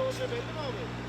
olduğu şey belli mi abi?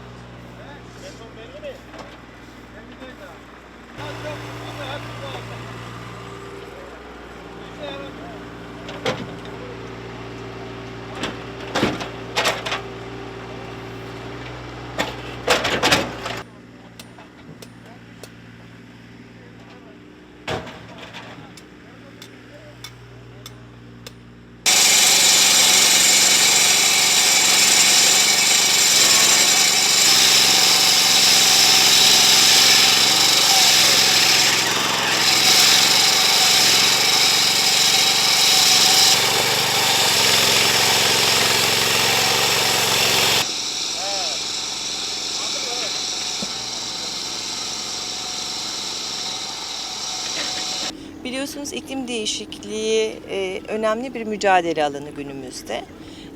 Biliyorsunuz iklim değişikliği e, önemli bir mücadele alanı günümüzde.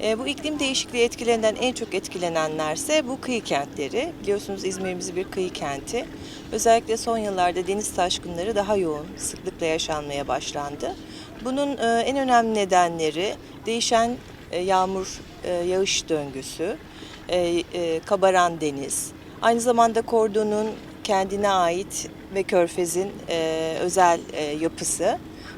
E, bu iklim değişikliği etkilerinden en çok etkilenenlerse bu kıyı kentleri. Biliyorsunuz İzmir'imiz bir kıyı kenti. Özellikle son yıllarda deniz taşkınları daha yoğun sıklıkla yaşanmaya başlandı. Bunun e, en önemli nedenleri değişen e, yağmur e, yağış döngüsü, e, e, kabaran deniz, aynı zamanda kordonun kendine ait ve körfezin e, özel e, yapısı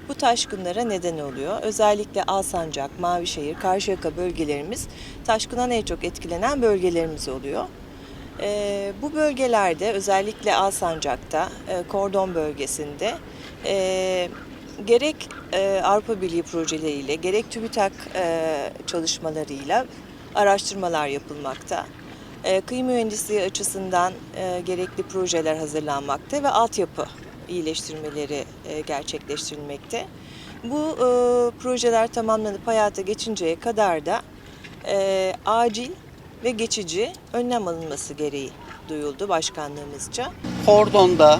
bu taşkınlara neden oluyor. Özellikle Alsancak, Mavişehir, Karşıyaka bölgelerimiz taşkından en çok etkilenen bölgelerimiz oluyor. E, bu bölgelerde özellikle Alsancak'ta, e, Kordon bölgesinde e, gerek e, Avrupa Birliği projeleriyle gerek TÜBİTAK e, çalışmalarıyla araştırmalar yapılmakta. E, kıyı mühendisliği açısından e, gerekli projeler hazırlanmakta ve altyapı iyileştirmeleri e, gerçekleştirilmekte. Bu e, projeler tamamlanıp hayata geçinceye kadar da acil ve geçici önlem alınması gereği duyuldu başkanlığımızca. Kordon'da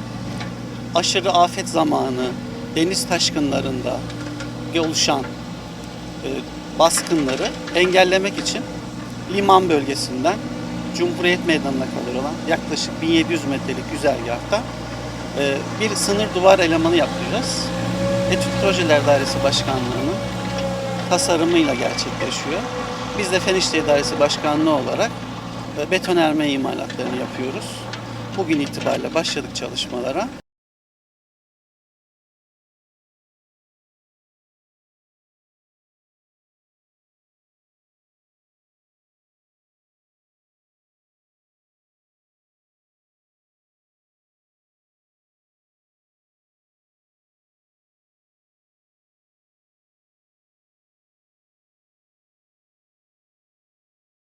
aşırı afet zamanı deniz taşkınlarında oluşan baskınları engellemek için liman bölgesinden Cumhuriyet Meydanı'na kadar olan yaklaşık 1700 metrelik güzergahta e, bir sınır duvar elemanı yapacağız. Etüt Projeler Dairesi Başkanlığı'nın tasarımıyla gerçekleşiyor. Biz de Fen İşleri Dairesi Başkanlığı olarak e, betonarme imalatlarını yapıyoruz. Bugün itibariyle başladık çalışmalara.